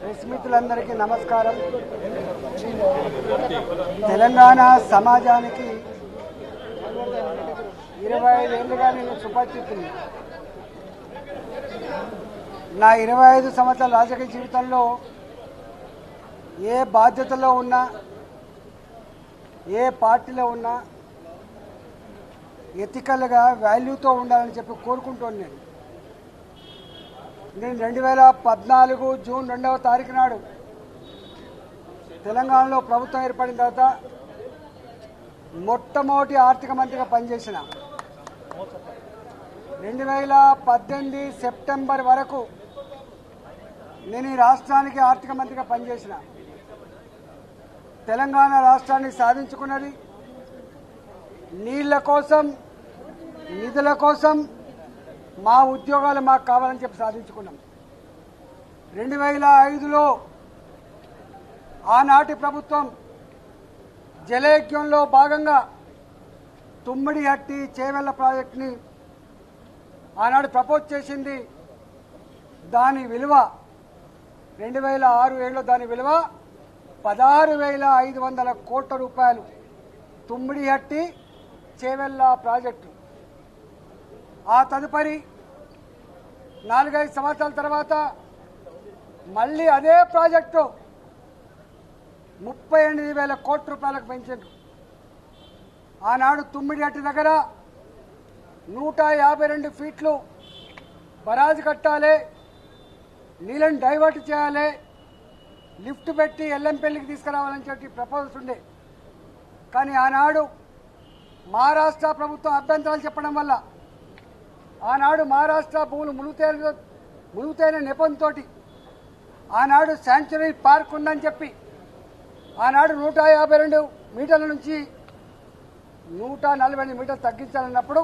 Press మిత్రులందరికీ నమస్కారం. తెలంగాణ సమాజానికి ఇరవై ఐదేళ్ళుగా నేను సుపరిచితుని నా ఇరవై ఐదు సంవత్సరాల రాజకీయ జీవితంలో ఏ బాధ్యతలో ఉన్నా ఏ పార్టీలో ఉన్నా ఎథికల్గా వాల్యూతో ఉండాలని చెప్పి కోరుకుంటున్నాను నేను. నేను రెండు వేల పద్నాలుగు జూన్ రెండవ తారీఖు నాడు తెలంగాణలో ప్రభుత్వం ఏర్పడిన తర్వాత మొట్టమొదటి ఆర్థిక మంత్రిగా పనిచేసిన రెండు వేల పద్దెనిమిది సెప్టెంబర్ వరకు నేను ఈ రాష్ట్రానికి ఆర్థిక మంత్రిగా పనిచేసిన. తెలంగాణ రాష్ట్రాన్ని సాధించుకున్నది నీళ్ళ కోసం నిధుల కోసం మా ఉద్యోగాలు మాకు కావాలని చెప్పి సాధించుకున్నాం. రెండు వేల ఐదులో ఆనాటి ప్రభుత్వం జలయజ్ఞంలో భాగంగా తుమ్మిడి హట్టి చేవెళ్ళ ప్రాజెక్టుని ఆనాడు ప్రపోజ్ చేసింది. దాని విలువ రెండు వేల ఆరు ఏడులో దాని విలువ పదహారు వేల ఐదు వందల కోట్ల రూపాయలు. తుమ్మిడి హట్టి చేవెళ్ళ ప్రాజెక్టు. ఆ తదుపరి నాలుగైదు సంవత్సరాల తర్వాత మళ్ళీ అదే ప్రాజెక్టు ముప్పై ఎనిమిది వేల కోట్ల రూపాయలకు పెంచారు ఆనాడు తుమ్మిడిహట్టి దగ్గర నూట యాభై రెండు ఫీట్లు బరాజు కట్టాలి నీళ్ళని డైవర్ట్ చేయాలి లిఫ్ట్ పెట్టి ఎల్లంపల్లికి తీసుకురావాలని చెప్పి ప్రపోజల్స్ ఉండే. కానీ ఆనాడు మహారాష్ట్ర ప్రభుత్వం అభ్యంతరాలు చెప్పడం వల్ల ఆనాడు మహారాష్ట్ర భూములు ములుగుతైన మునుగుతైన నెపంతో ఆనాడు శాంచురీ పార్క్ ఉందని చెప్పి ఆనాడు నూట యాభై రెండు మీటర్ల నుంచి నూట నలభై ఎనిమిది మీటర్లు తగ్గించాలన్నప్పుడు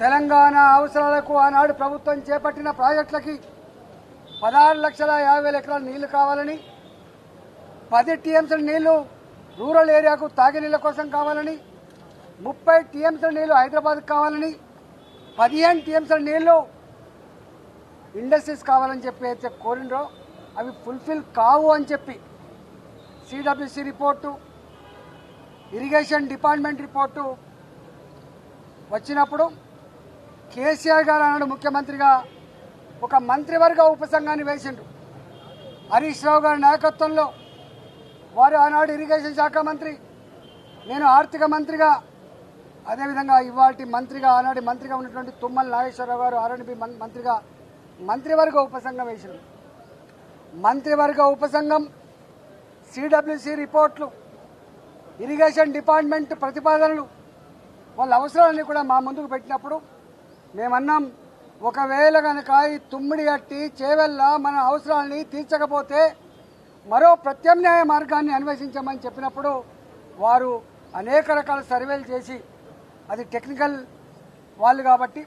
తెలంగాణ అవసరాలకు ఆనాడు ప్రభుత్వం చేపట్టిన ప్రాజెక్టులకి పదహారు లక్షల యాభై వేల ఎకరాల నీళ్ళు కావాలని పది టీఎంసీల నీళ్ళు రూరల్ ఏరియాకు తాగే నీళ్ళ కోసం కావాలని ముప్పై టీఎంసీల నీళ్ళు హైదరాబాద్కు కావాలని పదిహేను టీఎంసీల నీళ్ళు ఇండస్ట్రీస్ కావాలని చెప్పి అయితే కోరిండ్రో అవి ఫుల్ఫిల్ కావు అని చెప్పి CWC report irrigation department report వచ్చినప్పుడు కేసీఆర్ గారు అన్నాడు ముఖ్యమంత్రిగా ఒక మంత్రివర్గ ఉపసంఘాన్ని వేసిండు హరీష్ రావు గారి నాయకత్వంలో వారు ఆనాడు ఇరిగేషన్ శాఖ మంత్రి నేను ఆర్థిక మంత్రిగా అదేవిధంగా ఇవాటి మంత్రిగా ఆనాటి మంత్రిగా ఉన్నటువంటి తుమ్మల నాగేశ్వరరావు గారు ఆర్ఎండ్బి మంత్రిగా మంత్రివర్గ ఉపసంఘం వేశారు మంత్రివర్గ ఉపసంఘం సిడబ్ల్యూసి రిపోర్ట్లు ఇరిగేషన్ డిపార్ట్మెంట్ ప్రతిపాదనలు వాళ్ళ అవసరాలన్నీ కూడా మా ముందుకు పెట్టినప్పుడు మేమన్నాం ఒకవేళ కనుక ఈ తుమ్మిడి కట్టి చేవెళ్ళ మన అవసరాలని తీర్చకపోతే మరో ప్రత్యామ్నాయ మార్గాన్ని అన్వేషించమని చెప్పినప్పుడు వారు అనేక రకాల సర్వేలు చేసి అది టెక్నికల్ వాళ్ళు కాబట్టి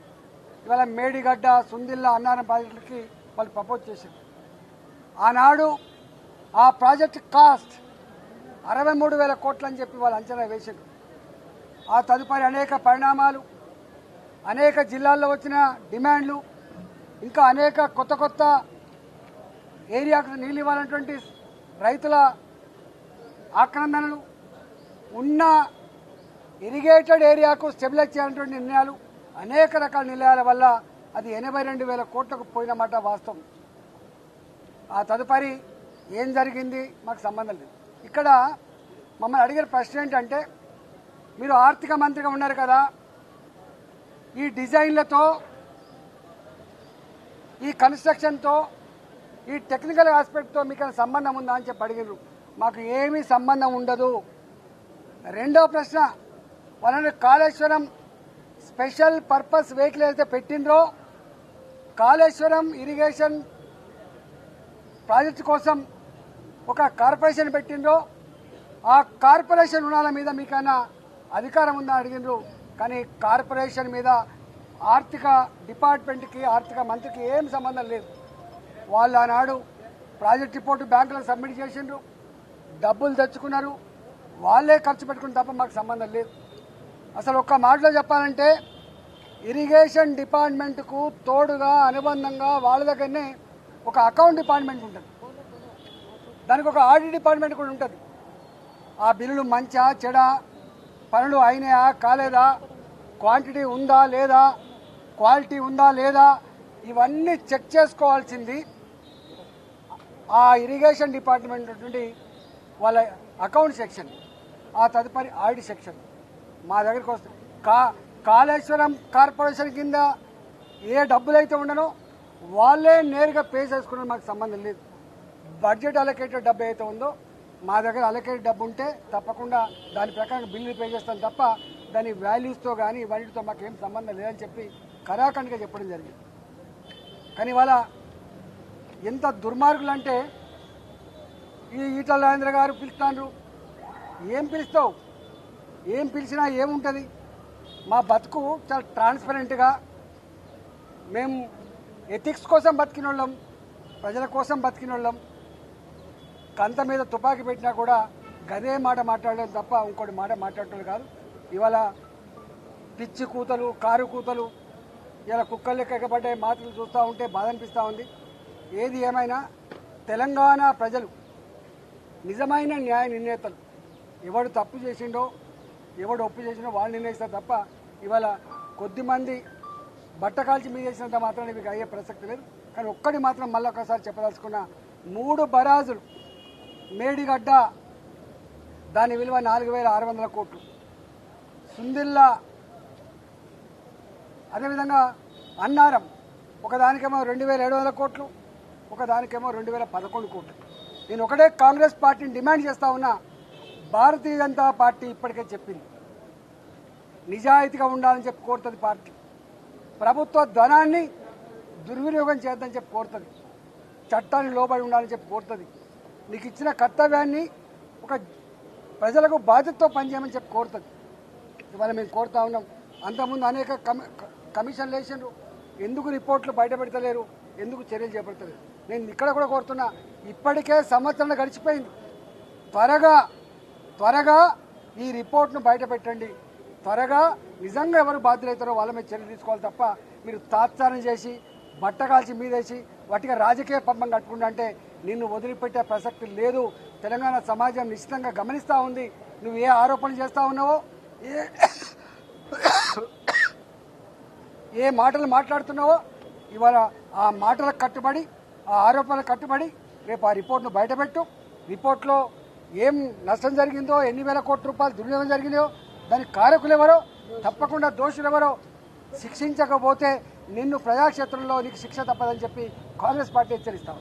ఇవాళ మేడిగడ్డ సుందిల్ల అన్నారం ప్రాజెక్టులకి వాళ్ళు ప్రపోజ్ చేశారు. ఆనాడు ఆ ప్రాజెక్ట్ కాస్ట్ అరవై మూడు వేల కోట్లు అని చెప్పి వాళ్ళు అంచనా వేశారు. ఆ తదుపరి అనేక పరిణామాలు అనేక జిల్లాల్లో వచ్చిన డిమాండ్లు ఇంకా అనేక కొత్త కొత్త ఏరియాకు నీళ్ళు ఇవ్వాలన్నటువంటి రైతుల ఆక్రందనలు ఉన్న ఇరిగేటెడ్ ఏరియాకు స్టెబిలైజ్ చేయాలన్నటువంటి నిర్ణయాలు అనేక రకాల నిర్ణయాల వల్ల అది ఎనభై రెండు వేల కోట్లకు పోయినమాట వాస్తవం. ఆ తదుపరి ఏం జరిగింది మాకు సంబంధం లేదు. ఇక్కడ మమ్మల్ని అడిగిన ప్రశ్న ఏంటంటే మీరు ఆర్థిక మంత్రిగా ఉన్నారు కదా ఈ డిజైన్లతో ఈ కన్స్ట్రక్షన్తో ఈ టెక్నికల్ ఆస్పెక్ట్తో మీకు సంబంధం ఉందా అని చెప్పి అడిగినారు మాకు ఏమీ సంబంధం ఉండదు. రెండో ప్రశ్న వాళ్ళని కాళేశ్వరం స్పెషల్ పర్పస్ వెహికల్ అయితే పెట్టిండ్రో కాళేశ్వరం ఇరిగేషన్ ప్రాజెక్టు కోసం ఒక కార్పొరేషన్ పెట్టిండ్రో ఆ కార్పొరేషన్ రుణాల మీద మీకైనా అధికారం ఉందా అడిగిండ్రు. కానీ కార్పొరేషన్ మీద ఆర్థిక డిపార్ట్మెంట్కి ఆర్థిక మంత్రికి ఏం సంబంధం లేదు. వాళ్ళు ఆనాడు ప్రాజెక్ట్ రిపోర్టు బ్యాంకులకు సబ్మిట్ చేసిండ్రు. డబ్బులు తెచ్చుకున్నారు. వాళ్ళే ఖర్చు పెట్టుకుని తప్ప మాకు సంబంధం లేదు. అసలు ఒక్క మాటలో చెప్పాలంటే ఇరిగేషన్ డిపార్ట్మెంట్కు తోడుగా అనుబంధంగా వాళ్ళ దగ్గరనే ఒక అకౌంట్ డిపార్ట్మెంట్ ఉంటుంది. దానికి ఒక ఆడిట్ డిపార్ట్మెంట్ కూడా ఉంటుంది. ఆ బిల్లులు మంచా చెడ పనులు అయినాయా కాలేదా క్వాంటిటీ ఉందా లేదా క్వాలిటీ ఉందా లేదా ఇవన్నీ చెక్ చేసుకోవాల్సింది ఆ ఇరిగేషన్ డిపార్ట్మెంట్ నుండి వాళ్ళ అకౌంట్ సెక్షన్ ఆ తదుపరి ఆడిట్ సెక్షన్. మా దగ్గరికి వస్తే. కా కాళేశ్వరం కార్పొరేషన్ కింద ఏ డబ్బులు అయితే ఉండనో వాళ్ళే నేరుగా పే చేసుకున్న మాకు సంబంధం లేదు. బడ్జెట్ అలొకేటెడ్ డబ్బు అయితే ఉందో మా దగ్గర అలొకేటెడ్ డబ్బు ఉంటే తప్పకుండా దాని ప్రకారం బిల్లు పే చేస్తాం తప్ప దాని వాల్యూస్తో కానీ వాటితో మాకు ఏం సంబంధం లేదని చెప్పి కరాఖండ్గా చెప్పడం జరిగింది. కానీ ఇవాళ ఎంత దుర్మార్గులు అంటే ఈ ఈటల రాజేంద్ర గారు పిలుస్తున్నారు ఏం పిలుస్తావు? ఏం పిలిచినా ఏముంటుంది? మా బతుకు చాలా ట్రాన్స్పరెంట్గా మేము ఎథిక్స్ కోసం బతికిన వాళ్ళం ప్రజల కోసం బతికిన వాళ్ళం కంత మీద తుపాకీ పెట్టినా కూడా గదే మాట మాట్లాడడం తప్ప ఇంకోటి మాట మాట్లాడటం కాదు. ఇవాళ పిచ్చి కూతలు కారు కూతలు ఇలా కుక్కలు లెక్క మాటలు చూస్తూ ఉంటే బాధ అనిపిస్తూ ఉంది. ఏది ఏమైనా తెలంగాణ ప్రజలు నిజమైన న్యాయ నిర్ణేతలు ఎవడు తప్పు చేసిండో ఎవడు ఒప్పు చేసినా వాళ్ళు నిర్ణయిస్తారు తప్ప ఇవాళ కొద్దిమంది బట్ట కాల్చి మీద చేసినంత మాత్రం ఇవి అయ్యే ప్రసక్తి లేదు. కానీ ఒక్కటి మాత్రం మళ్ళీ ఒకసారి చెప్పదలుచుకున్న మూడు బరాజులు మేడిగడ్డ దాని విలువ నాలుగు వేల ఆరు వందల కోట్లు. సుందిల్లా అదేవిధంగా అన్నారం ఒకదానికేమో రెండు వేల ఏడు వందల కోట్లు ఒకదానికేమో రెండు వేల పదకొండు కోట్లు. నేను ఒకటే కాంగ్రెస్ పార్టీని డిమాండ్ చేస్తా ఉన్నా భారతీయ జనతా పార్టీ ఇప్పటికే చెప్పింది. నిజాయితీగా ఉండాలని చెప్పి కోరుతుంది పార్టీ. ప్రభుత్వ ధనాన్ని దుర్వినియోగం చేద్దని చెప్పి కోరుతుంది. చట్టాన్ని లోబడి ఉండాలని చెప్పి కోరుతుంది. నీకు ఇచ్చిన కర్తవ్యాన్ని ఒక ప్రజలకు బాధ్యతతో పనిచేయమని చెప్పి కోరుతుంది. ఇవాళ మేము కోరుతా ఉన్నాం. అంతకుముందు అనేక కమి కమిషన్లు వేసిండ్రు. ఎందుకు రిపోర్ట్లు బయట పెడతలేరు? ఎందుకు చర్యలు చేపడతలేరు? నేను ఇక్కడ కూడా కోరుతున్నా ఇప్పటికే సంవత్సరం గడిచిపోయింది. త్వరగా త్వరగా ఈ రిపోర్ట్ను బయట పెట్టండి త్వరగా నిజంగా ఎవరు బాధ్యులైతారో వాళ్ళ మీద చర్యలు తీసుకోవాలి తప్ప మీరు తాత్సారం చేసి బట్ట కాల్చి మీదేసి వాటిగా రాజకీయ పంపం కట్టుకుంటా అంటే నిన్ను వదిలిపెట్టే ప్రసక్తి లేదు. తెలంగాణ సమాజం నిశ్చితంగా గమనిస్తూ ఉంది. నువ్వు ఏ ఆరోపణలు చేస్తూ ఉన్నావో? ఏ ఏ మాటలు మాట్లాడుతున్నావో? ఇవాళ ఆ మాటలకు కట్టుబడి ఆ ఆరోపణలకు కట్టుబడి రేపు ఆ రిపోర్ట్ను బయటపెట్టు. రిపోర్ట్లో ఏం నష్టం జరిగిందో ఎన్ని వేల కోట్ల రూపాయలు దుర్వినియోగం జరిగిందో దానికి కారకులు ఎవరో తప్పకుండా దోషులు ఎవరో శిక్షించకపోతే నిన్ను ప్రజాక్షేత్రంలో నీకు శిక్ష తప్పదని చెప్పి కాంగ్రెస్ పార్టీ హెచ్చరిస్తాం